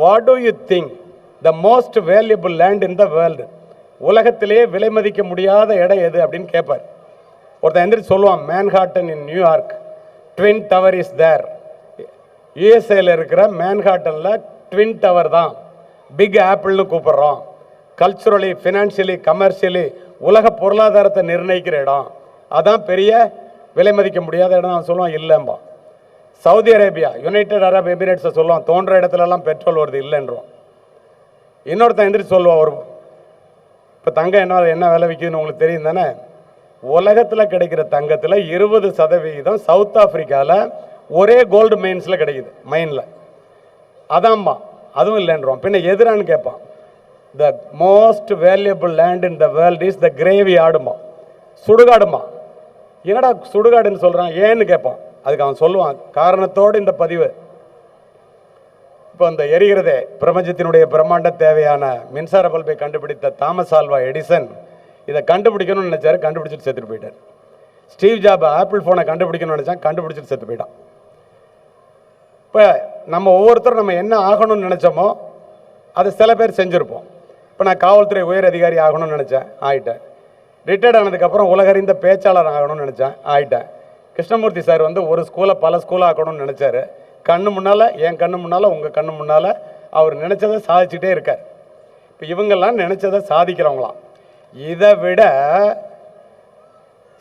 What do you think the most valuable land in the world உலகத்திலே விலை மதிக்க முடியாத இடம் எது அப்படின்னு கேட்பார் ஒருத்தன் எந்திரிச்சு சொல்லுவான் Manhattan in New York twin tower is there யூஎஸ்ஏல இருக்கிற மேன்ஹாட்டனில் ட்வின் டவர் தான். பிக் ஆப்பிள்னு கூப்பிட்றோம். கல்ச்சுரலி ஃபினான்ஷியலி கமர்ஷியலி உலக பொருளாதாரத்தை நிர்ணயிக்கிற இடம். அதான் பெரிய விலை மதிக்க முடியாத இடம் நான் சொல்லுவான் இல்லைம்பா சவுதி அரேபியா யுனைடெட் அரப் எமிரேட்ஸை சொல்லுவான் தோன்ற இடத்துலலாம் பெட்ரோல் வருது இல்லைன்றோம். இன்னொருத்தன் எந்திரிச்சு சொல்லுவான் ஒரு இப்போ தங்கம் என்ன என்ன விலை விற்கிதுன்னு உங்களுக்கு தெரியும் தானே? உலகத்தில் கிடைக்கிற தங்கத்தில் இருபது சதவிகிதம் சவுத் ஆஃப்ரிக்காவில் ஒரே கோல்டு மைன்ஸில் கிடைக்குது மைனில் அதாம்மா அதுவும் இல்லைன்றோம். பின்ன எதிரான்னு கேட்பான் the most valuable land in the world is the graveyard ஆடுமா சுடுகாடுமா. என்னடா சுடுகாடுன்னு சொல்கிறான் ஏன்னு கேட்பான். அதுக்கு அவன் சொல்லுவான் காரணத்தோடு இந்த பதிவு. இப்போ இந்த எரிகிறதே பிரபஞ்சத்தினுடைய பிரம்மாண்ட தேவையான மின்சார பல்பை கண்டுபிடித்த தாமஸ் ஆல்வா எடிசன் இதை கண்டுபிடிக்கணும்னு நினச்சாரு கண்டுபிடிச்சிட்டு செத்துட்டு போயிட்டார். ஸ்டீவ் ஜாப் ஆப்பிள் ஃபோனை கண்டுபிடிக்கணும்னு நினைச்சான் கண்டுபிடிச்சிட்டு செத்து போயிட்டான். இப்போ நம்ம ஒவ்வொருத்தரும் நம்ம என்ன ஆகணும்னு நினச்சோமோ அதை சில பேர் செஞ்சுருப்போம். இப்போ நான் காவல்துறை உயர் அதிகாரி ஆகணும்னு நினச்சேன் ஆயிட்டேன். ரிட்டையர்ட் ஆனதுக்கப்புறம் உலகறிந்த பேச்சாளர் ஆகணும்னு நினச்சேன் ஆயிட்டேன். கிருஷ்ணமூர்த்தி சார் வந்து ஒரு ஸ்கூலை பல ஸ்கூலாக ஆக்கணும்னு நினச்சாரு. கண்ணு முன்னால் என் கண்ணு முன்னால் உங்கள் கண்ணு முன்னால் அவர் நினச்சதை சாதிச்சுட்டே இருக்கார். இப்போ இவங்கெல்லாம் நினச்சதை சாதிக்கிறவங்களாம். இதை விட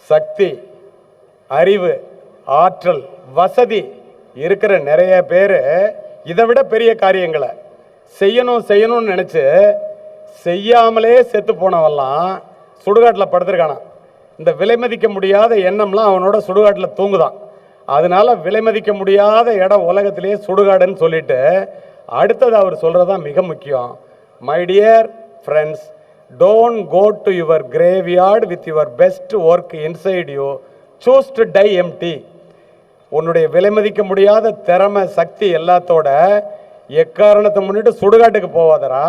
சக்தி அறிவு ஆற்றல் வசதி இருக்கிற நிறைய பேர் இதை விட பெரிய காரியங்களை செய்யணும் செய்யணும்னு நினச்சி செய்யாமலே செத்து போனவெல்லாம் சுடுகாட்டில் படுத்துருக்கானா இந்த விலை மதிக்க முடியாத எண்ணம்லாம் அவனோட சுடுகாட்டில் தூங்குதான். அதனால விலை மதிக்க முடியாத இடம் உலகத்திலேயே சுடுகாடுன்னு சொல்லிட்டு அடுத்தது அவர் சொல்கிறது தான் மிக முக்கியம். My dear friends don't go to your graveyard with your best work inside you choose to die empty உன்னுடைய விலை மதிக்க முடியாத திறமை சக்தி எல்லாத்தோட எக்காரணத்தை முன்னிட்டு சுடுகாட்டுக்கு போவாதரா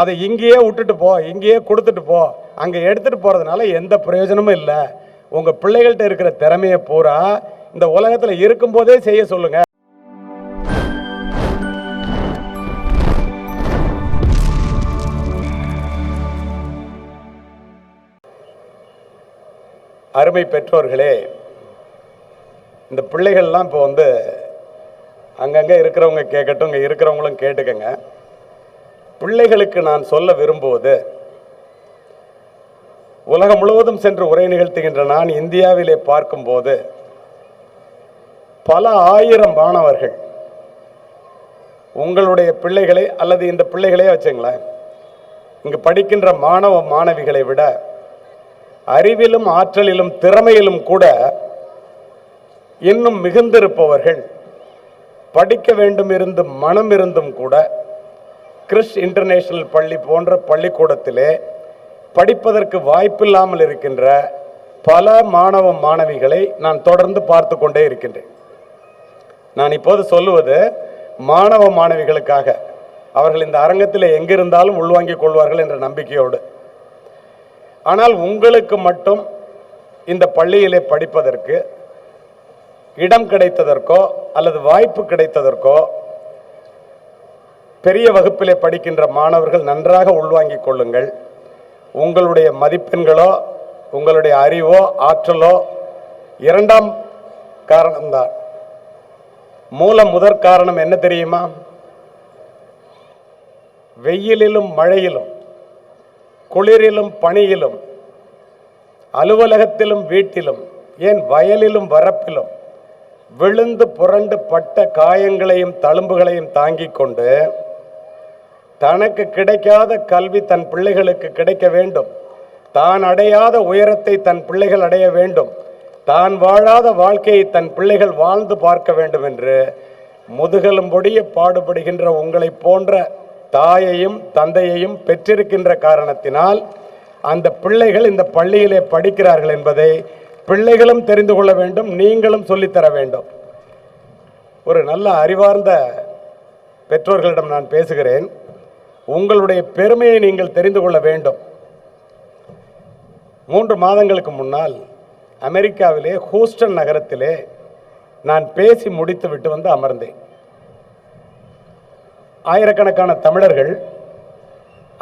அதை இங்கேயே விட்டுட்டு போ இங்கேயே கொடுத்துட்டு போ. அங்கே எடுத்துகிட்டு போகிறதுனால எந்த பிரயோஜனமும் இல்லை. உங்கள் பிள்ளைகள்கிட்ட இருக்கிற திறமையை பூரா இந்த உலகத்தில் இருக்கும்போதே செய்ய சொல்லுங்கள் அருமை பெற்றோர்களே இந்த பிள்ளைகள்லாம் இப்போ வந்து அங்கங்கே இருக்கிறவங்க கேட்கட்டும் இங்கே இருக்கிறவங்களும் கேட்டுக்கங்க. பிள்ளைகளுக்கு நான் சொல்ல விரும்புவது உலகம் முழுவதும் சென்று உரை நிகழ்த்துகின்ற நான் இந்தியாவிலே பார்க்கும்போது பல ஆயிரம் மாணவர்கள் உங்களுடைய பிள்ளைகளை அல்லது இந்த பிள்ளைகளே வச்சுங்களேன் இங்கு படிக்கின்ற மாணவ மாணவிகளை விட அறிவிலும் ஆற்றலிலும் திறமையிலும் கூட இன்னும் மிகுந்திருப்பவர்கள் படிக்க வேண்டும் இருந்து மனம் இருந்தும் கூட கிறிஸ் இன்டர்நேஷனல் பள்ளி போன்ற பள்ளிக்கூடத்திலே படிப்பதற்கு வாய்ப்பில்லாமல் இருக்கின்ற பல மாணவ மாணவிகளை நான் தொடர்ந்து பார்த்து கொண்டே இருக்கின்றேன். நான் இப்போது சொல்லுவது மாணவ மாணவிகளுக்காக. அவர்கள் இந்த அரங்கத்தில் எங்கிருந்தாலும் உள்வாங்கிக் கொள்வார்கள் என்ற நம்பிக்கையோடு. ஆனால் உங்களுக்கு மட்டும் இந்த பள்ளியிலே படிப்பதற்கு இடம் கிடைத்ததற்கோ அல்லது வாய்ப்பு கிடைத்ததற்கோ பெரிய வகுப்பிலே படிக்கின்ற மாணவர்கள் நன்றாக உள்வாங்கிக் கொள்ளுங்கள். உங்களுடைய மதிப்பெண்களோ உங்களுடைய அறிவோ ஆற்றலோ இரண்டாம் காரணம்தான். மூல முதற் காரணம் என்ன தெரியுமா? வெயிலிலும் மழையிலும் குளிரிலும் பனியிலும் அலுவலகத்திலும் வீட்டிலும் ஏன் வயலிலும் வரப்பிலும் விழுந்து புரண்டு பட்ட காயங்களையும் தழும்புகளையும் தாங்கிக் கொண்டு தனக்கு கிடைக்காத கல்வி தன் பிள்ளைகளுக்கு கிடைக்க வேண்டும். தான் அடையாத உயரத்தை தன் பிள்ளைகள் அடைய வேண்டும். தான் வாழாத வாழ்க்கையை தன் பிள்ளைகள் வாழ்ந்து பார்க்க வேண்டும் என்று முதுகெலும்பொடிய பாடுபடுகின்ற உங்களை போன்ற தாயையும் தந்தையையும் பெற்றிருக்கின்ற காரணத்தினால் அந்த பிள்ளைகள் இந்த பள்ளியிலே படிக்கிறார்கள் என்பதை பிள்ளைகளும் தெரிந்து கொள்ள வேண்டும் நீங்களும் சொல்லித்தர வேண்டும். ஒரு நல்ல அறிவார்ந்த பெற்றோர்களிடம் நான் பேசுகிறேன். உங்களுடைய பெருமையை நீங்கள் தெரிந்து கொள்ள வேண்டும். மூன்று மாதங்களுக்கு முன்னால் அமெரிக்காவிலே ஹூஸ்டன் நகரத்திலே நான் பேசி முடித்து விட்டு வந்து அமர்ந்தேன். ஆயிரக்கணக்கான தமிழர்கள்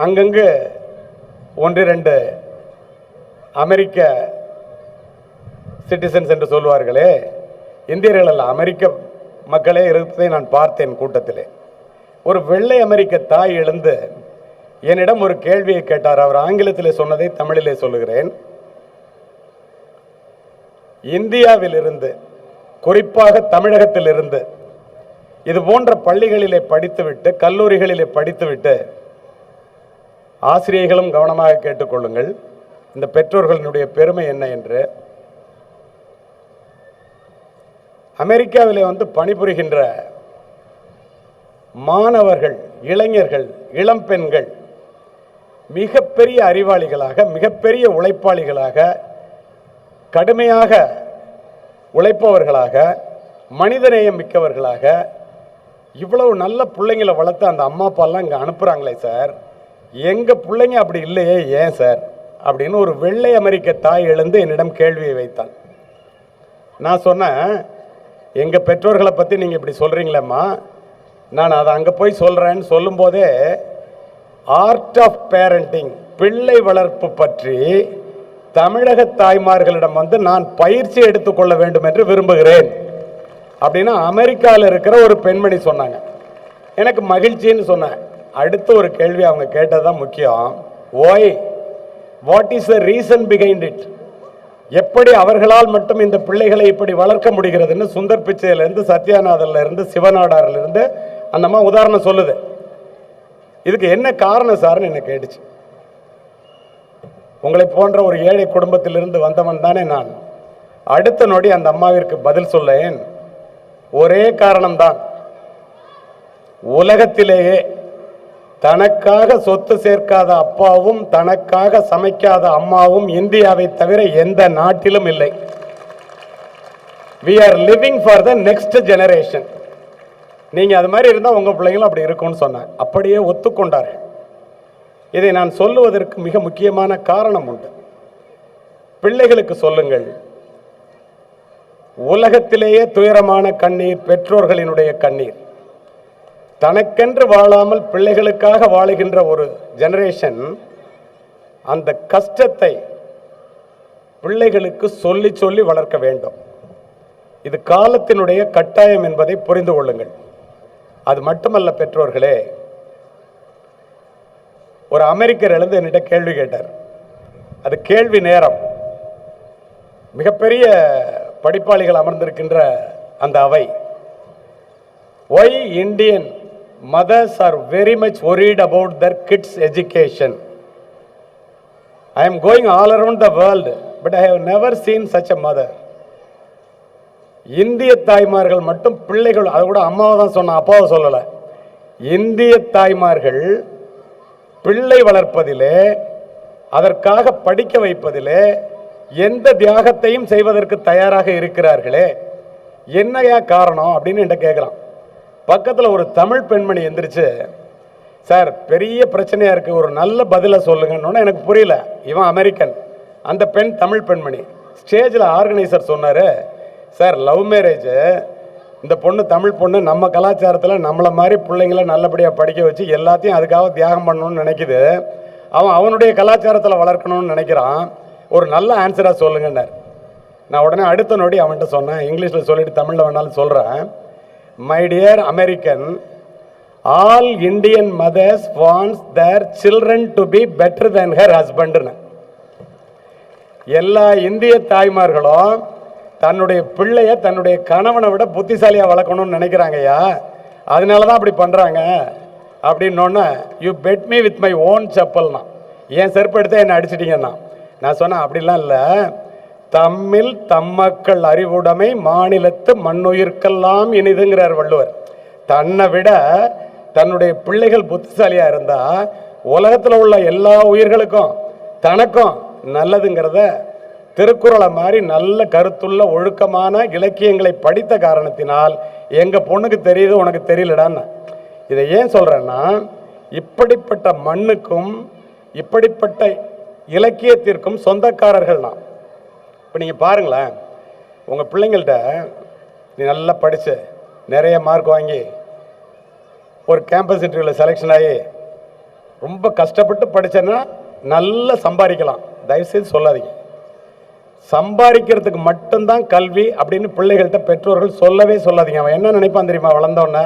அங்கங்கு ஒன்று ரெண்டு அமெரிக்க சிட்டிசன்ஸ் என்று சொல்வார்களே இந்தியர்கள் அல்ல அமெரிக்க மக்களே இருப்பதை நான் பார்த்தேன் கூட்டத்திலே. ஒரு வெள்ளை அமெரிக்க தாய் எழுந்து என்னிடம் ஒரு கேள்வியை கேட்டார். அவர் ஆங்கிலத்தில் சொன்னதை தமிழிலே சொல்லுகிறேன். இந்தியாவிலிருந்து குறிப்பாக தமிழகத்திலிருந்து இது போன்ற பள்ளிகளிலே படித்துவிட்டு கல்லூரிகளிலே படித்துவிட்டு ஆசிரியர்களும் கவனமாக கேட்டுக்கொள்ளுங்கள். இந்த பெற்றோர்களினுடைய பெருமை என்ன என்று. அமெரிக்காவிலே வந்து பணிபுரிகின்ற மாணவர்கள் இளைஞர்கள் இளம் பெண்கள் மிகப்பெரிய அறிவாளிகளாக மிகப்பெரிய உழைப்பாளிகளாக கடுமையாக உழைப்பவர்களாக மனிதநேயம் மிக்கவர்களாக இவ்வளவு நல்ல பிள்ளைங்களை வளர்த்து அந்த அம்மா அப்பாலாம் இங்கே அனுப்புகிறாங்களே சார். எங்கள் பிள்ளைங்க அப்படி இல்லையே ஏன் சார்? அப்படின்னு ஒரு வெள்ளை அமெரிக்க தாய் எழுந்து என்னிடம் கேள்வியை வைத்தாள். நான் சொன்னேன் எங்கள் பெற்றோர்களை பற்றி நீங்கள் இப்படி சொல்கிறீங்களேம்மா நான் அதை அங்கே போய் சொல்கிறேன்னு சொல்லும்போதே ஆர்ட் ஆஃப் பேரண்டிங் பிள்ளை வளர்ப்பு பற்றி தமிழக தாய்மார்களிடம் வந்து நான் பயிற்சி எடுத்துக்கொள்ள வேண்டும் என்று விரும்புகிறேன். அப்படின்னு அமெரிக்காவில் இருக்கிற ஒரு பெண்மணி சொன்னாங்க. எனக்கு மகிழ்ச்சின்னு சொன்னேன் அடுத்த ஒரு கேள்வி அவங்க கேட்டது தான் முக்கியம். Why what is the reason behind it எப்படி அவர்களால் மட்டும் இந்த பிள்ளைகளை இப்படி வளர்க்க முடிகிறதுன்னு சுந்தர் பிச்சையிலேருந்து சத்யாநாதர்லேருந்து சிவநாடாரிலிருந்து இருந்து அந்த அம்மா உதாரணம் சொல்லுது. இதுக்கு என்ன காரணம் சார்னு என்னை கேட்டுச்சு. உங்களை போன்ற ஒரு ஏழை குடும்பத்திலிருந்து வந்தவன் தானே நான். அடுத்த நொடி அந்த அம்மாவிற்கு பதில் சொல்லேன் ஒரே காரணம்தான். உலகத்திலேயே தனக்காக சொத்து சேர்க்காத அப்பாவும் தனக்காக சமைக்காத அம்மாவும் இந்தியாவை தவிர எந்த நாட்டிலும் இல்லை. We are living for the next generation நீங்கள் அது மாதிரி இருந்தால் உங்கள் பிள்ளைங்களும் அப்படி இருக்கும்னு சொன்னேன். அப்படியே ஒத்துக்கொண்டார்கள் இதை நான் சொல்லுவதற்கு மிக முக்கியமான காரணம் உண்டு. பிள்ளைகளுக்கு சொல்லுங்கள். உலகத்திலேயே துயரமான கண்ணீர் பெற்றோர்களினுடைய கண்ணீர். தனக்கென்று வாழாமல் பிள்ளைகளுக்காக வாழுகின்ற ஒரு ஜெனரேஷன் அந்த கஷ்டத்தை பிள்ளைகளுக்கு சொல்லி சொல்லி வளர்க்க வேண்டும். இது காலத்தினுடைய கட்டாயம் என்பதை புரிந்து கொள்ளுங்கள். அது மட்டுமல்ல பெற்றோர்களே ஒரு அமெரிக்கர் எழுந்து என்னிட்ட கேள்வி கேட்டார் அது கேள்வி நேரம் மிகப்பெரிய படிப்பாளிகள் அமர்ந்திருக்கின்ற அந்த அவை why Indian mothers are very much worried about their kids education I am going all around the world but I have never seen such a mother இந்திய தாய்மார்கள் மட்டும் பிள்ளைகள் அதை கூட அம்மாவை தான் சொன்ன அப்பாவை சொல்லலை. இந்திய தாய்மார்கள் பிள்ளை வளர்ப்பதிலே அதற்காக படிக்க வைப்பதிலே எந்த தியாகத்தையும் செய்வதற்கு தயாராக இருக்கிறார்களே. என்னையா காரணம் அப்படின்னு என்கிட்ட கேட்குறான் பக்கத்தில் ஒரு தமிழ் பெண்மணி எந்திரிச்சு சார் பெரிய பிரச்சனையாக இருக்குது ஒரு நல்ல பதிலை சொல்லுங்கன்னு எனக்கு புரியல. இவன் அமெரிக்கன். அந்த பெண் தமிழ் பெண்மணி. ஸ்டேஜில் ஆர்கனைசர் சொன்னார் சார் லவ் மேரேஜ் இந்த பொண்ணு தமிழ் பொண்ணு நம்ம கலாச்சாரத்தில் நம்மளை மாதிரி பிள்ளைங்கள நல்லபடியாக படிக்க வச்சு எல்லாத்தையும் அதுக்காக தியாகம் பண்ணணும்னு நினைக்குது. அவன் அவனுடைய கலாச்சாரத்தில் வளர்க்கணும்னு நினைக்கிறான். ஒரு நல்ல ஆன்சராக சொல்லுங்கன்னார். நான் உடனே அடுத்த நொடி அவன்கிட்ட சொன்னேன். இங்கிலீஷில் சொல்லிட்டு தமிழில் வேணாலும் சொல்கிறேன் my dear American all Indian mothers wants their children to be better than her ஹஸ்பண்ட்னு எல்லா இந்திய தாய்மார்களும் தன்னுடைய பிள்ளைய தன்னுடைய கணவனை விட புத்திசாலியாக வளர்க்கணும்னு நினைக்கிறாங்கய்யா அதனால தான் அப்படி பண்ணுறாங்க அப்படின்னோடனே you beat me with my own செப்பல்னா என் செருப்பு எடுத்து என்னை அடிச்சிட்டீங்கன்னா நான் சொன்னேன் அப்படிலாம் இல்லை. தம்மில் தம்மக்கள் அறிவுடைமை மாநிலத்து மண்ணுயிர்க்கெல்லாம் இனிதுங்கிறார் வள்ளுவர். தன்னை விட தன்னுடைய பிள்ளைகள் புத்திசாலியாக இருந்தால் உலகத்தில் உள்ள எல்லா உயிர்களுக்கும் தனக்கும் நல்லதுங்கிறத திருக்குறளை மாதிரி நல்ல கருத்துள்ள ஒழுக்கமான இலக்கியங்களை படித்த காரணத்தினால் எங்கள் பொண்ணுக்கு தெரியுது உனக்கு தெரியலடான்னு. இதை ஏன் சொல்கிறேன்னா இப்படிப்பட்ட மண்ணுக்கும் இப்படிப்பட்ட இலக்கியத்திற்கும் சொந்தக்காரர்கள் இப்போ நீங்கள் பாருங்களேன் உங்கள் பிள்ளைங்கள்ட்ட நீ நல்லா படித்து நிறைய மார்க் வாங்கி ஒரு கேம்பஸ் இன்டர்வியூவில் செலெக்ஷன் ஆகி ரொம்ப கஷ்டப்பட்டு படித்தேன்னா நல்லா சம்பாதிக்கலாம். தயவுசெய்து சொல்லாதீங்க. சம்பாதிக்கிறதுக்கு மட்டும்தான் கல்வி அப்படின்னு பிள்ளைகள்கிட்ட பெற்றோர்கள் சொல்லவே சொல்லாதீங்க. அவன் என்ன நினைப்பான் தெரியுமா? வளர்ந்தோன்னே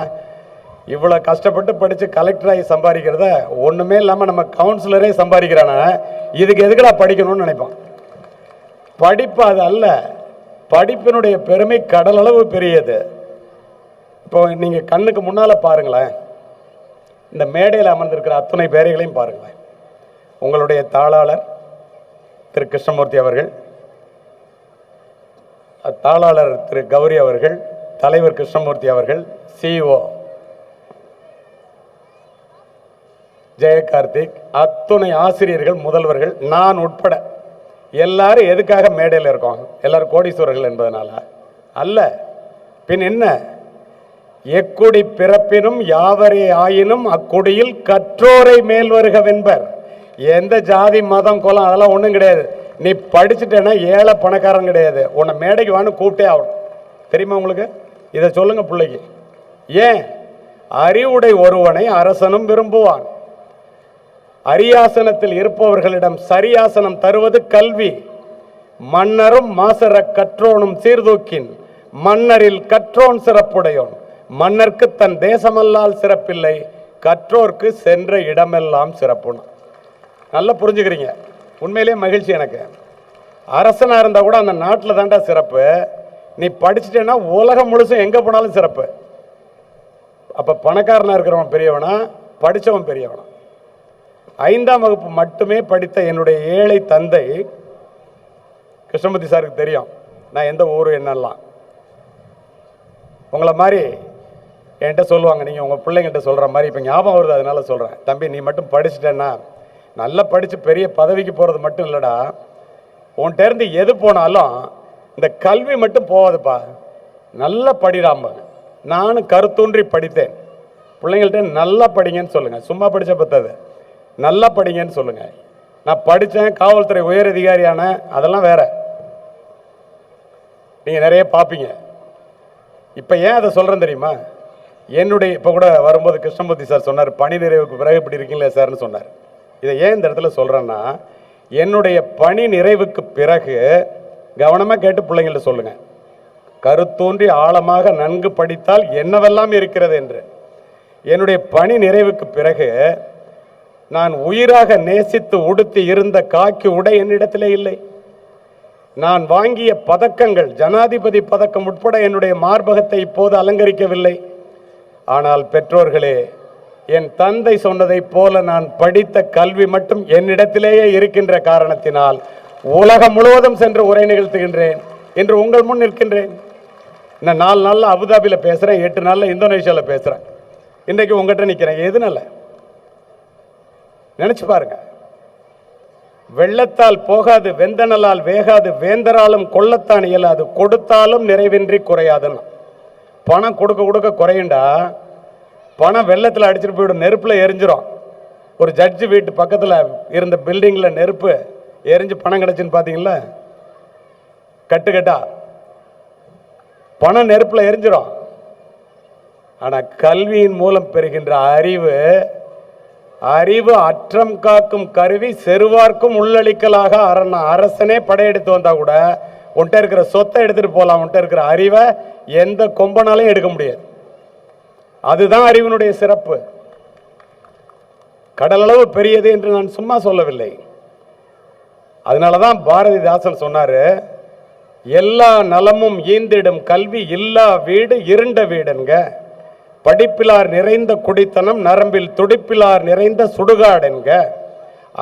இவ்வளோ கஷ்டப்பட்டு படித்து கலெக்டர் ஆகி சம்பாதிக்கிறத ஒன்றுமே இல்லாமல் நம்ம கவுன்சிலரே சம்பாதிக்கிறான. இதுக்கு எதுக்குடா படிக்கணும்னு நினைப்பான்? படிப்பு அது அல்ல. படிப்பினுடைய பெருமை கடலளவு பெரியது. இப்போ நீங்கள் கண்ணுக்கு முன்னால் பாருங்களேன். இந்த மேடையில் அமர்ந்திருக்கிற அத்துணை பேரைகளையும் பாருங்களேன். உங்களுடைய தாளாளர் திரு கிருஷ்ணமூர்த்தி அவர்கள் தாளாளர் திரு கௌரி அவர்கள் தலைவர் கிருஷ்ணமூர்த்தி அவர்கள் சிஇஓ ஜெயகார்த்திக் அத்துணை ஆசிரியர்கள் முதல்வர்கள் நான் உட்பட எல்லாரும் எதுக்காக மேடையில் இருக்கோம்? எல்லாரும் கோடீஸ்வரர்கள் என்பதனால அல்ல. பின் என்ன? எக்குடி பிறப்பினும் யாவரே ஆயினும் அக்குடியில் கற்றோரை மேல்வருகவென்பர் எந்த ஜாதி மதம் குலம் அதெல்லாம் ஒன்றும் கிடையாது. நீ படிச்சுட்டேன்னா ஏழை பணக்காரன் கிடையாது. உன்னை மேடைக்கு வான்னு கூப்பிட்டே ஆகணும். தெரியுமா உங்களுக்கு? இதை சொல்லுங்க பிள்ளைக்கு. ஏன்? அறிவுடை ஒருவனை அரசனும் விரும்புவான். அரியாசனத்தில் இருப்பவர்களிடம் சரியாசனம் தருவது கல்வி. மன்னரும் மாசர கற்றோனும் சீர்தூக்கின். மன்னரில் கற்றோன் சிறப்புடையோன். மன்னர்க்கு தன் தேசமல்லால் சிறப்பில்லை. கற்றோர்க்கு சென்ற இடமெல்லாம் சிறப்புன்னு நல்லா புரிஞ்சுக்கிறீங்க. உண்மையிலேயே மகிழ்ச்சி எனக்கு. அரசனாக இருந்தால் கூட அந்த நாட்டில் தாண்டா சிறப்பு. நீ படிச்சுட்டேன்னா உலகம் முழுசும் எங்கே போனாலும் சிறப்பு. அப்போ பணக்காரனாக இருக்கிறவன் பெரியவனா? படித்தவன் பெரியவனா? ஐந்தாம் வகுப்பு மட்டுமே படித்த என்னுடைய ஏழை தந்தை கிருஷ்ணமூர்த்தி சாருக்கு தெரியும். நான் எந்த ஊர் என்னெல்லாம். உங்களை மாதிரி என்கிட்ட சொல்லுவாங்க. நீங்கள் உங்கள் பிள்ளைங்கிட்ட சொல்கிற மாதிரி இப்போ ஞாபகம் வருது அதனால சொல்கிறேன் தம்பி நீ மட்டும் படிச்சுட்டேன்னா நல்லா படித்து பெரிய பதவிக்கு போகிறது மட்டும் இல்லைடா. உன்கிட்டேருந்து எது போனாலும் இந்த கல்வி மட்டும் போகாதுப்பா நல்லா படிடாம நானும் கருத்தூன்றி படித்தேன். பிள்ளைங்கள்ட்ட நல்லா படிங்கன்னு சொல்லுங்கள் சும்மா படித்த பத்தாது. நல்லா படிங்கன்னு சொல்லுங்கள் நான் படித்தேன் காவல்துறை உயர் அதிகாரியான அதெல்லாம் வேற. நீங்கள் நிறைய பார்ப்பீங்க இப்போ ஏன் அதை சொல்கிறேன் தெரியுமா? என்னுடைய இப்போ கூட வரும்போது கிருஷ்ணமூர்த்தி சார் சொன்னார் பணி நிறைவுக்கு பிறகு இப்படி இருக்கீங்களே சார்னு சொன்னார். இதை ஏன் இந்த இடத்துல சொல்கிறேன்னா என்னுடைய பணி நிறைவுக்கு பிறகு கவனமாக கேட்டு பிள்ளைங்கள்ட்ட சொல்லுங்கள் கருத்தோன்றி ஆழமாக நன்கு படித்தால் என்னவெல்லாம் இருக்கிறது என்று. என்னுடைய பணி நிறைவுக்கு பிறகு நான் உயிராக நேசித்து உடுத்தி இருந்த காக்கி உடை என்னிடத்திலே இல்லை. நான் வாங்கிய பதக்கங்கள் ஜனாதிபதி பதக்கம் உட்பட என்னுடைய மார்பகத்தை இப்போது அலங்கரிக்கவில்லை. ஆனால் பெற்றோர்களே என் தந்தை சொன்னதைப் போல நான் படித்த கல்வி மட்டும் என்னிடத்திலேயே இருக்கின்ற காரணத்தினால் உலகம் முழுவதும் சென்று உரை நிகழ்த்துகின்றேன் என்று உங்கள் முன் நிற்கின்றேன். நான் நாலு நாளில் அபுதாபியில் பேசுகிறேன் எட்டு நாளில் இந்தோனேஷியாவில் பேசுகிறேன் இன்றைக்கு உங்கள்கிட்ட நிற்கிறேன் எதுனால நினச்சி பாருங்க. வெள்ளத்தால் போகாது வெந்தனலால் வேகாது வேந்தராலும் கொள்ளத்தான் இயலாது கொடுத்தாலும் நிறைவின்றி குறையாதுன்னு. பணம் கொடுக்க கொடுக்க குறையுண்டா பணம் வெள்ளத்தில் அடிச்சிட்டு போயிடும் நெருப்பில் எரிஞ்சிடும் ஒரு ஜட்ஜு வீட்டு பக்கத்தில் இருந்த பில்டிங்கில் நெருப்பு எரிஞ்சு பணம் கிடச்சின்னு பார்த்தீங்களா கட்டு கட்டா பணம் நெருப்பில் எரிஞ்சிடும் ஆனால் கல்வியின் மூலம் பெறுகின்ற அறிவு அறிவு அற்றம் காக்கும் கருவி செருவார்க்கும் உள்ளளிக்கலாக அரண் அரசனே படையெடுத்து வந்தால் கூட உன்கிட்ட இருக்கிற சொத்தை எடுத்துகிட்டு போகலாம் உன்ட்ட இருக்கிற அறிவை எந்த கொம்பனாலையும் எடுக்க முடியாது. அதுதான் அறிவினுடைய சிறப்பு. கடலளவு பெரியது என்று நான் சும்மா சொல்லவில்லை. அதனால தான் பாரதிதாசன் சொன்னாரு எல்லா நலமும் ஈந்திடும் கல்வி இல்லா வீடு இருண்ட வீடுங்க படிப்பிலார் நிறைந்த குடித்தனம் நரம்பில் துடிப்பிலார் நிறைந்த சுடுகாடென்க.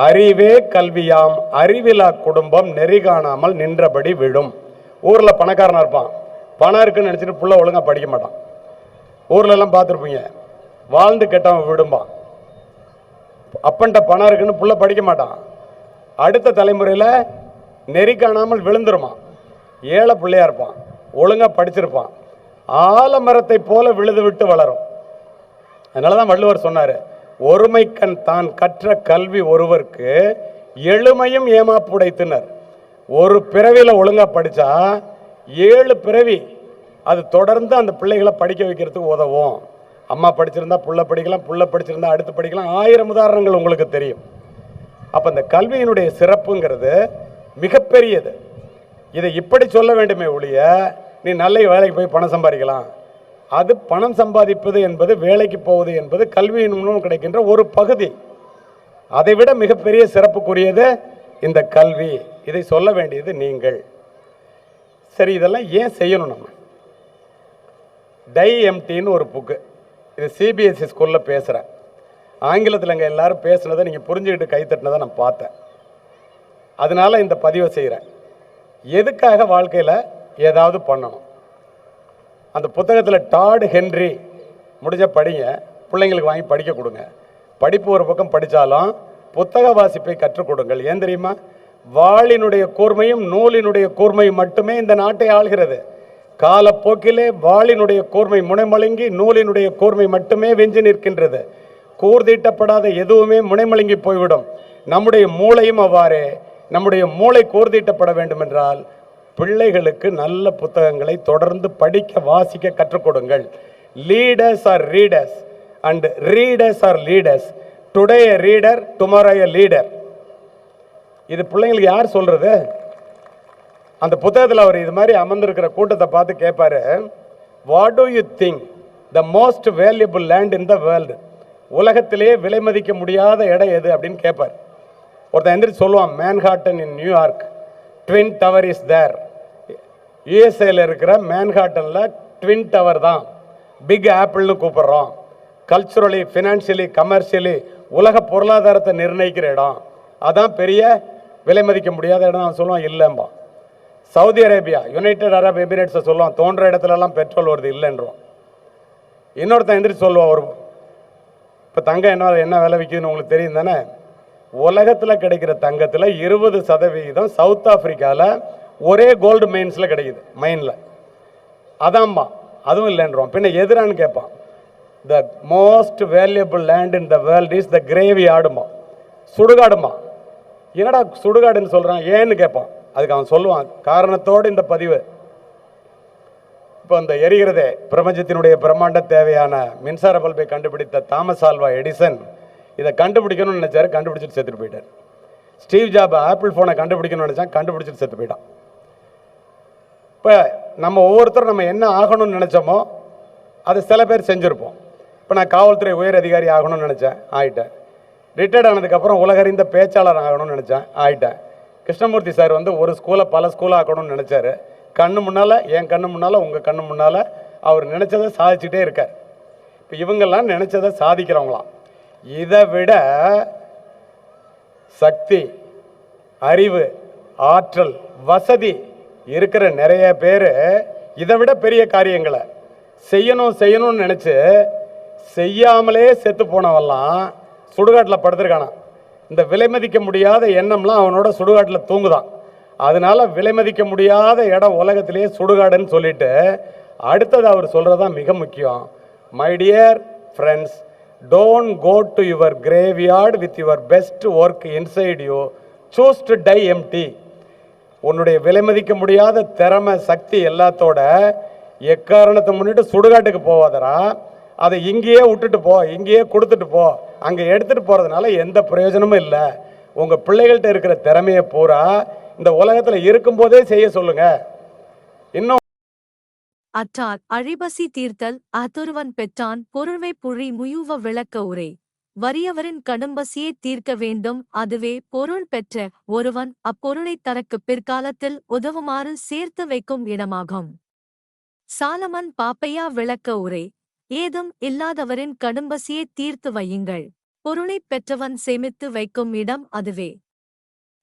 அறிவே கல்வியாம் அறிவிலா குடும்பம் நெறி காணாமல் நின்றபடி விழும் ஊரில் பணக்காரனாக இருப்பான். பணம் இருக்குன்னு நினச்சிட்டு புள்ள ஒழுங்கா படிக்க மாட்டான். ஊர்லெல்லாம் பார்த்துருப்பீங்க. வாழ்ந்து கெட்டவன் விடும்பான். அப்பன்ட்ட பணம் இருக்குன்னு புள்ள படிக்க மாட்டான். அடுத்த தலைமுறையில் நெறி காணாமல் விழுந்துருமான் ஏழை பிள்ளையாக இருப்பான். ஒழுங்காக படிச்சிருப்பான். ஆலமரத்தை போல விழுது விட்டு வளரும். அதனால தான் வள்ளுவர் சொன்னார் ஒருமைக்கண் தான் கற்ற கல்வி ஒருவருக்கு எழுமையும் ஏமாப்புடைத்தினர். ஒரு பிறவியில் ஒழுங்காக படித்தா ஏழு பிறவி அது தொடர்ந்து அந்த பிள்ளைகளை படிக்க வைக்கிறதுக்கு உதவும். அம்மா படிச்சிருந்தா புள்ள படிக்கலாம் புள்ள படிச்சிருந்தா அடுத்து படிக்கலாம். ஆயிரம் உதாரணங்கள் உங்களுக்கு தெரியும். அப்போ இந்த கல்வியினுடைய சிறப்புங்கிறது மிகப்பெரியது. இதை இப்படி சொல்ல வேண்டுமே ஒழிய நீ நல்ல வேலைக்கு போய் பணம் சம்பாதிக்கலாம். அது பணம் சம்பாதிப்பது என்பது வேலைக்கு போவது என்பது கல்வியின் மூலம் கிடைக்கின்ற ஒரு பகுதி. அதை விட மிகப்பெரிய சிறப்புக்குரியது இந்த கல்வி. இதை சொல்ல வேண்டியது நீங்கள். சரி இதெல்லாம் ஏன் செய்யணும் நம்ம? டை எம்டின்னு ஒரு புக்கு இது சிபிஎஸ்சி ஸ்கூலில் பேசுகிறேன் ஆங்கிலத்தில் இங்கே எல்லாரும் பேசுனதை நீங்கள் புரிஞ்சுக்கிட்டு கைத்தட்டினதை நான் பார்த்தேன். அதனால இந்த பதிவை செய்கிறேன் எதுக்காக வாழ்க்கையில் ஏதாவது பண்ணணும்? அந்த புத்தகத்தில் டாட் ஹென்றி முடிஞ்ச படிங்க. பிள்ளைங்களுக்கு வாங்கி படிக்க கொடுங்க. படிப்பு ஒரு பக்கம் படித்தாலும் புத்தக வாசிப்பை கற்றுக் கொடுங்கள். ஏன் தெரியுமா? வாளினுடைய கூர்மையும் நூலினுடைய கூர்மையும் மட்டுமே இந்த நாட்டை ஆள்கிறது. காலப்போக்கிலே வாளினுடைய கூர்மை முனைமழுங்கி நூலினுடைய கூர்மை மட்டுமே வெஞ்சு நிற்கின்றது. கூர்தீட்டப்படாத எதுவுமே முனைமழுங்கி போய்விடும். நம்முடைய மூளையும் அவ்வாறே. நம்முடைய மூளை கூர்தீட்டப்பட வேண்டும் என்றால் பிள்ளைகளுக்கு நல்ல புத்தகங்களை தொடர்ந்து படிக்க வாசிக்க கற்றுக் கொடுங்கள். Leaders are readers and readers are leaders today a reader tomorrow a leader இது பிள்ளைங்களுக்கு யார் சொல்றது? அந்த புத்தகத்தில் அவர் இது மாதிரி அமர்ந்திருக்கிற கூட்டத்தை பார்த்து கேட்பாரு what do you think the most valuable land in the world உலகத்திலே விலை மதிக்க முடியாத இடம் எது? அப்படின்னு கேட்பார். ஒருத்தன் எந்திரிச்சு சொல்லுவான் Manhattan in New York twin tower is there யூஎஸ்ஏல இருக்கிற மேன்ஹாட்டனில் ட்வின் டவர் தான். பிக் ஆப்பிள்னு கூப்பிட்றோம். கல்ச்சுரலி ஃபினான்ஷியலி கமர்ஷியலி உலக பொருளாதாரத்தை நிர்ணயிக்கிற இடம். அதான் பெரிய விலை மதிக்க முடியாத இடம் நான் சொல்லுவான் இல்லைம்பா சவுதி அரேபியா யுனைடெட் அரப் எமிரேட்ஸை சொல்லுவான் தோன்ற இடத்துலலாம் பெட்ரோல் வருது இல்லைன்றோம். இன்னொருத்தன் எந்திரிச்சு சொல்லுவான் ஒரு இப்போ தங்கம் என்ன என்ன விலை விற்குதுன்னு உங்களுக்கு தெரியும் தானே? உலகத்தில் கிடைக்கிற தங்கத்தில் இருபது சதவிகிதம் சவுத் ஆஃப்ரிக்காவில் ஒரே கோல்டு மைன்ஸில் கிடைக்குது மைனில் அதாம்மா அதுவும் இல்லைன்றோம். பின்ன எதிரான்னு கேட்பான். The most valuable land in the world is the graveyard ஆடுமா சுடுகாடுமா. என்னடா சுடுகாடுன்னு சொல்கிறான் ஏன்னு? கேட்பான். அதுக்கு அவன் சொல்லுவான் காரணத்தோடு இந்த பதிவு. இப்போ இந்த எரிகிறதே பிரபஞ்சத்தினுடைய பிரம்மாண்ட தேவையான மின்சார பல்பை கண்டுபிடித்த தாமஸ் ஆல்வா எடிசன் இதை கண்டுபிடிக்கணும்னு நினச்சாரு கண்டுபிடிச்சிட்டு செத்துட்டு போயிட்டார். ஸ்டீவ் ஜாப் ஆப்பிள் ஃபோனை கண்டுபிடிக்கணும்னு நினைச்சான் கண்டுபிடிச்சிட்டு செத்து போயிட்டான். இப்போ நம்ம ஒவ்வொருத்தரும் நம்ம என்ன ஆகணும்னு நினச்சோமோ அதை சில பேர் செஞ்சுருப்போம். இப்போ நான் காவல்துறை உயர் அதிகாரி ஆகணும்னு நினச்சேன் ஆயிட்டேன். ரிட்டையர்ட் ஆனதுக்கப்புறம் உலகறிந்த பேச்சாளர் ஆகணும்னு நினச்சேன் ஆயிட்டேன். கிருஷ்ணமூர்த்தி சார் வந்து ஒரு ஸ்கூலை பல ஸ்கூலாக ஆக்கணும்னு நினச்சாரு. கண்ணு முன்னால் என் கண்ணு முன்னால் உங்கள் கண்ணு முன்னால் அவர் நினச்சதை சாதிச்சுட்டே இருக்கார். இப்போ இவங்கெல்லாம் நினச்சதை சாதிக்கிறவங்களாம். இதை விட சக்தி அறிவு ஆற்றல் வசதி இருக்கிற நிறைய பேர் இதை விட பெரிய காரியங்களை செய்யணும் செய்யணும்னு நினச்சி செய்யாமலே செத்து போனவெல்லாம் சுடுகாட்டில் படுத்துருக்கானா இந்த விலை மதிக்க முடியாத எண்ணம்லாம் அவனோட சுடுகாட்டில் தூங்குதான். அதனால விலை மதிக்க முடியாத இடம் உலகத்திலேயே சுடுகாடுன்னு சொல்லிட்டு அடுத்தது அவர் சொல்கிறது தான் மிக முக்கியம். My dear friends don't go to your graveyard with your best work inside you choose to die empty உன்னுடைய விலை மதிக்க முடியாத திறமை சக்தி எல்லாத்தோட எக்காரணத்தை முன்னிட்டு சுடுகாட்டுக்கு போவாதரா அதை இங்கேயே விட்டுட்டு போ இங்கேயே கொடுத்துட்டு போ. அங்கே எடுத்துட்டு போறதுனால எந்த பிரயோஜனமும் இல்லை. உங்க பிள்ளைகள்கிட்ட இருக்கிற திறமையை பூரா இந்த உலகத்துல இருக்கும்போதே செய்ய சொல்லுங்க. இன்னும் அற்றார் அழிபசி தீர்த்தல் அத்தொருவன் பெற்றான் பொருள்வை புழி முயுவ விளக்க உரை. வறியவரின் கடும்பசியை தீர்க்க வேண்டும். அதுவே பொருள் பெற்ற ஒருவன் அப்பொருளைத் தனக்கு பிற்காலத்தில் உதவுமாறு சேர்த்து வைக்கும் இடமாகும். சாலமன் பாப்பையா விளக்க உரை. ஏதும் இல்லாதவரின் கடும்பசியை தீர்த்து வையுங்கள். பொருளைப் பெற்றவன் சேமித்து வைக்கும் இடம் அதுவே.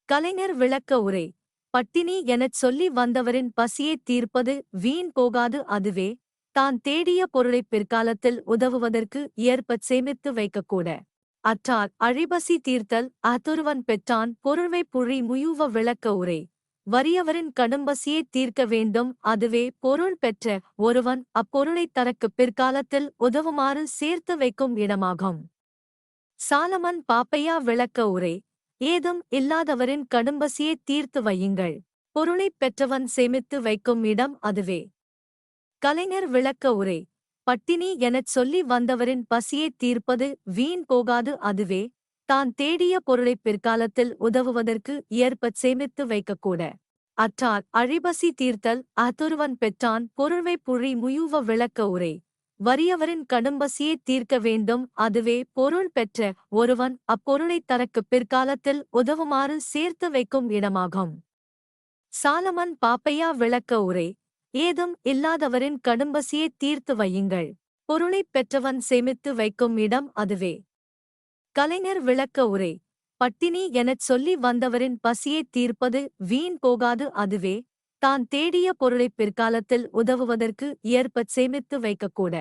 கலைஞர் விளக்க உரை. பட்டினி எனச் சொல்லி வந்தவரின் பசியைத் தீர்ப்பது வீண் போகாது அதுவே. தான் தேடிய பொருளைப் பிற்காலத்தில் உதவுவதற்கு ஏற்பச் சேமித்து வைக்கக்கூட. அற்றார் அழிபசி தீர்த்தல் அத்தொருவன் பெற்றான் பொருள்வை புழி முயுவ விளக்க உரை. வறியவரின் கடும்பசியை தீர்க்க வேண்டும். அதுவே பொருள் பெற்ற ஒருவன் அப்பொருளைத் தனக்கு பிற்காலத்தில் உதவுமாறு சேர்த்து வைக்கும் இடமாகும். சாலமன் பாப்பையா விளக்க உரை. ஏதும் இல்லாதவரின் கடும்பசியை தீர்த்து வையுங்கள். பொருளைப் பெற்றவன் சேமித்து வைக்கும் இடம் அதுவே. கலைஞர் விளக்க உரை. பட்டினி எனச் சொல்லி வந்தவரின் பசியைத் தீர்ப்பது வீண் போகாது அதுவே. தான் தேடிய பொருளைப் பிற்காலத்தில் உதவுவதற்கு ஏற்பச் சேமித்து வைக்கக்கூட. அற்றார் அழிபசி தீர்த்தல் அத்துருவன் பெற்றான் பொருள்வை புழி முயுவ விளக்க உரை. வறியவரின் கடும்பசியைத் தீர்க்க வேண்டும் அதுவே பொருள் பெற்ற ஒருவன் அப்பொருளைத் தனக்கு பிற்காலத்தில் உதவுமாறு சேர்த்து வைக்கும் இடமாகும். சாலமன் பாப்பையா விளக்க உரை. ஏதும் இல்லாதவரின் கடும்பசியைத் தீர்த்து வையுங்கள். பொருளைப் பெற்றவன் சேமித்து வைக்கும் இடம் அதுவே. கலைஞர் விளக்க உரை. பட்டினி எனச் சொல்லி வந்தவரின் பசியைத் தீர்ப்பது வீண் போகாது அதுவே. தான் தேடிய பொருளைப் பிற்காலத்தில் உதவுவதற்கு ஏற்பச் சேமித்து வைக்கக்கூட.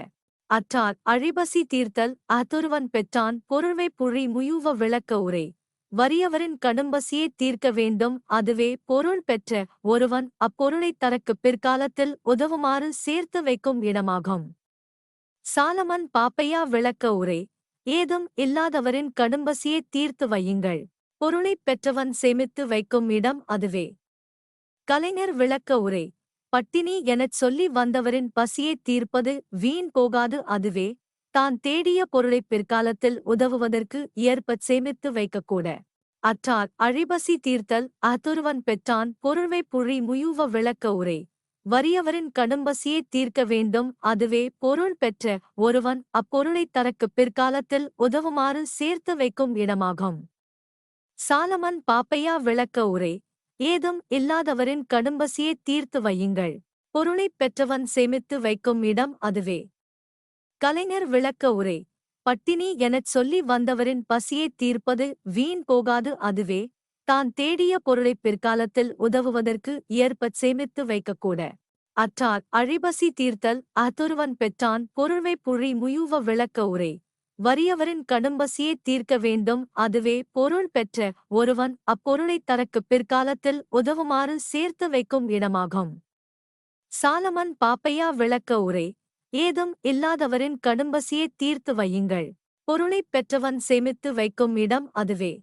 அற்றார் அழிபசி தீர்த்தல் அத்துருவன் பெற்றான் பொருள்வை புழி முயுவ விளக்க உரை. வறியவரின் கடும்பசியைத் தீர்க்க வேண்டும் அதுவே பொருள் பெற்ற ஒருவன் அப்பொருளைத் தனக்குப் பிற்காலத்தில் உதவுமாறு சேர்த்து வைக்கும் இடமாகும். சாலமன் பாப்பையா விளக்க உரை. ஏதும் இல்லாதவரின் கடும்பசியைத் தீர்த்து வையுங்கள். பொருளைப் பெற்றவன் சேமித்து வைக்கும் இடம் அதுவே. கலைஞர் விளக்க உரை. பட்டினி எனச் சொல்லி வந்தவரின் பசியைத் தீர்ப்பது வீண் போகாது அதுவே. தான் தேடிய பொருளைப் பிற்காலத்தில் உதவுவதற்கு ஏற்பச் சேமித்து வைக்கக்கூட. அற்றார் அழிபசி தீர்த்தல் அத்துருவன் பெற்றான் பொருள்வை புழி முயுவ விளக்க உரை. வறியவரின் கடும்பசியைத் தீர்க்க வேண்டும். அதுவே பொருள் பெற்ற ஒருவன் அப்பொருளைத் தனக்கு பிற்காலத்தில் உதவுமாறு சேர்த்து வைக்கும் இடமாகும். சாலமன் பாப்பையா விளக்க உரை. ஏதும் இல்லாதவரின் கடும்பசியைத் தீர்த்து வையுங்கள். பொருளைப் பெற்றவன் சேமித்து வைக்கும் இடம் அதுவே. கலைஞர் விளக்க உரை. பட்டினி எனச் சொல்லி வந்தவரின் பசியைத் தீர்ப்பது வீண் போகாது அதுவே. தான் தேடிய பொருளைப் பிற்காலத்தில் உதவுவதற்கு ஏற்பச் சேமித்து வைக்கக்கூட. அற்றார் அழிபசி தீர்த்தல் அத்துருவன் பெற்றான் பொருள்வை புழி முயுவ விளக்க உரை. வறியவரின் கடும்பசியைத் தீர்க்க வேண்டும் அதுவே பொருள் பெற்ற ஒருவன் அப்பொருளைத் தனக்கு பிற்காலத்தில் உதவுமாறு சேர்த்து வைக்கும் இடமாகும். சாலமன் பாப்பையா விளக்க உரை. ஏதும் இல்லாதவரின் கடும்பசியைத் தீர்த்து வையுங்கள். பொருளைப் பெற்றவன் சேமித்து வைக்கும் இடம் அதுவே.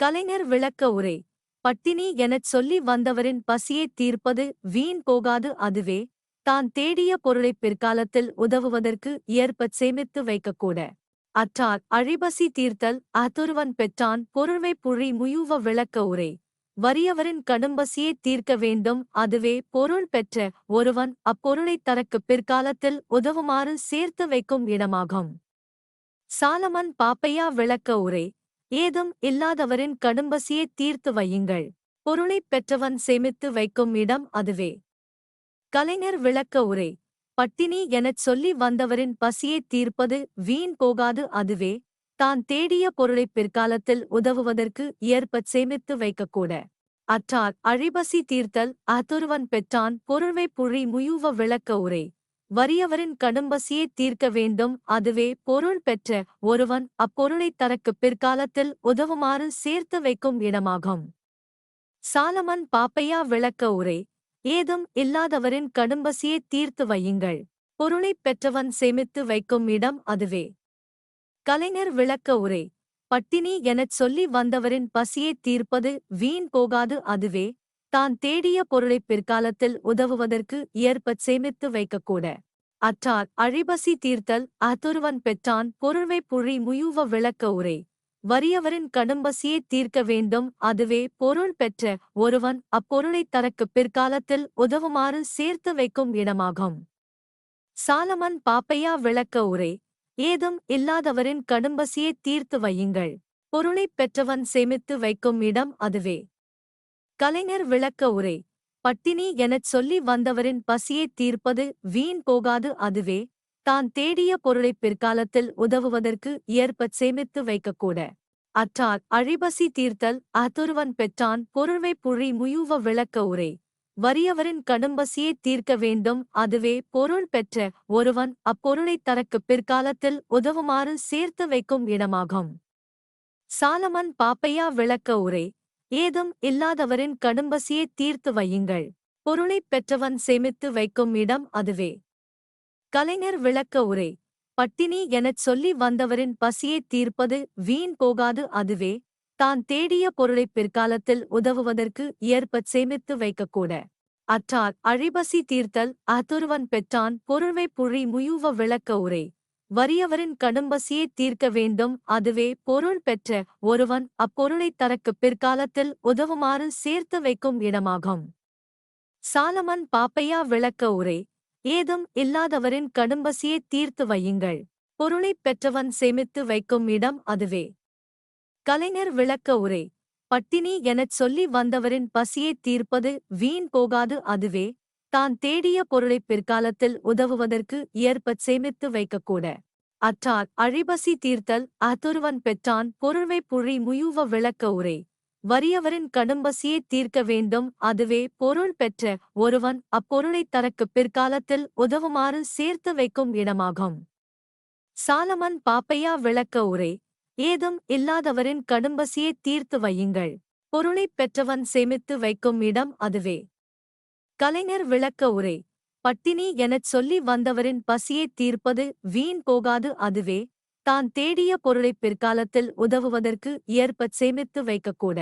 கலைஞர் விளக்க உரை. பட்டினி எனச் சொல்லி வந்தவரின் பசியைத் தீர்ப்பது வீண் போகாது அதுவே. தான் தேடிய பொருளைப் பிற்காலத்தில் உதவுவதற்கு ஏற்பச் சேமித்து வைக்கக்கூட. அற்றார் அழிபசி தீர்த்தல் அத்துருவன் பெற்றான் பொருள்வை புழி முயுவ விளக்க உரை. வறியவரின் கடும்பசியைத் தீர்க்க வேண்டும் அதுவே பொருள் பெற்ற ஒருவன் அப்பொருளைத் தனக்கு பிற்காலத்தில் உதவுமாறு சேர்த்து வைக்கும் இடமாகும். சாலமன் பாப்பையா விளக்க உரை. ஏதும் இல்லாதவரின் கடும்பசியைத் தீர்த்து வையுங்கள். பொருளைப் பெற்றவன் சேமித்து வைக்கும் இடம் அதுவே. கலைஞர் விளக்க உரை. பட்டினி எனச் சொல்லி வந்தவரின் பசியைத் தீர்ப்பது வீண் போகாது அதுவே. தான் தேடிய பொருளைப் பிற்காலத்தில் உதவுவதற்கு ஏற்பச் சேமித்து வைக்கக்கூட. அற்றார் அழிபசி தீர்த்தல் அத்துருவன் பெற்றான் பொருள்வை புழி முயுவ விளக்க உரை. வறியவரின் கடும்பசியைத் தீர்க்க வேண்டும். அதுவே பொருள் பெற்ற ஒருவன் அப்பொருளைத் தனக்கு பிற்காலத்தில் உதவுமாறு சேர்த்து வைக்கும் இடமாகும். சாலமன் பாப்பையா விளக்க உரை. ஏதும் இல்லாதவரின் கடும்பசியைத் தீர்த்து வையுங்கள். பொருளைப் பெற்றவன் சேமித்து வைக்கும் இடம் அதுவே. கலைஞர் விளக்க உரை. பட்டினி எனச் சொல்லி வந்தவரின் பசியைத் தீர்ப்பது வீண் போகாது அதுவே. தான் தேடிய பொருளைப் பிற்காலத்தில் உதவுவதற்கு ஏற்பச் சேமித்து வைக்கக்கூட. அற்றார் அழிபசி தீர்த்தல் அத்துருவன் பெற்றான் பொருள்வை புழி முயுவ விளக்க உரை. வறியவரின் கடும்பசியைத் தீர்க்க வேண்டும் அதுவே பொருள் பெற்ற ஒருவன் அப்பொருளைத் தனக்கு பிற்காலத்தில் உதவுமாறு சேர்த்து வைக்கும் இடமாகும். சாலமன் பாப்பையா விளக்க உரை. ஏதும் இல்லாதவரின் கடும்பசியைத் தீர்த்து வையுங்கள். பொருளைப் பெற்றவன் சேமித்து வைக்கும் இடம் அதுவே. கலைஞர் விளக்க உரை. பட்டினி எனச் சொல்லி வந்தவரின் பசியைத் தீர்ப்பது வீண் போகாது அதுவே. தான் தேடிய பொருளைப் பிற்காலத்தில் உதவுவதற்கு ஏற்பச் சேமித்து வைக்கக்கூட. அற்றார் அழிபசி தீர்த்தல் அத்துருவன் பெற்றான் பொருள்வை புழி முயுவ விளக்க உரை. வறியவரின் கடும்பசியைத் தீர்க்க வேண்டும் அதுவே பொருள் பெற்ற ஒருவன் அப்பொருளைத் தனக்கு பிற்காலத்தில் உதவுமாறு சேர்த்து வைக்கும் இடமாகும். சாலமன் பாப்பையா விளக்க உரை. ஏதும் இல்லாதவரின் கடும்பசியைத் தீர்த்து வையுங்கள். பொருளைப் பெற்றவன் சேமித்து வைக்கும் இடம் அதுவே. கலைஞர் விளக்க உரை. பட்டினி எனச் சொல்லி வந்தவரின் பசியைத் தீர்ப்பது வீண் போகாது அதுவே. தான் தேடிய பொருளைப் பிற்காலத்தில் உதவுவதற்கு ஏற்பச் சேமித்து வைக்கக்கூட. அற்றார் அழிபசி தீர்த்தல் அத்துருவன் பெற்றான் பொருள்மை புழி முயுவ விளக்க உரை. வறியவரின் கடும்பசியை தீர்க்க வேண்டும். அதுவே பொருள் பெற்ற ஒருவன் அப்பொருளைத் தனக்கு பிற்காலத்தில் உதவுமாறு சேர்த்து வைக்கும் இடமாகும். சாலமன் பாப்பையா விளக்க உரை. ஏதும் இல்லாதவரின் கடும்பசியை தீர்த்து வையுங்கள். பொருளைப் பெற்றவன் சேமித்து வைக்கும் இடம் அதுவே. கலைஞர் விளக்க உரை. பட்டினி எனச் சொல்லி வந்தவரின் பசியைத் தீர்ப்பது வீண் போகாது அதுவே. தான் தேடிய பொருளைப் பிற்காலத்தில் உதவுவதற்கு ஏற்ப சேமித்து வைக்கக்கூட. அற்றார் அழிபசி தீர்த்தல் அத்தொருவன் பெற்றான் பொருள்வை புழி முயுவ விளக்க உரை. வறியவரின் கடும்பசியை தீர்க்க வேண்டும் அதுவே பொருள் பெற்ற ஒருவன் அப்பொருளைத் தனக்கு பிற்காலத்தில் உதவுமாறு சேர்த்து வைக்கும் இடமாகும். சாலமன் பாப்பையா விளக்க உரை. ஏதும் இல்லாதவரின் கடும்பசியை தீர்த்து வையுங்கள். பொருளைப் பெற்றவன் சேமித்து வைக்கும் இடம் அதுவே. கலைஞர் விளக்க உரை. பட்டினி எனச் சொல்லி வந்தவரின் பசியைத் தீர்ப்பது வீண் போகாது அதுவே. தான் தேடிய பொருளைப் பிற்காலத்தில் உதவுவதற்கு ஏற்பச் சேமித்து வைக்கக்கூட.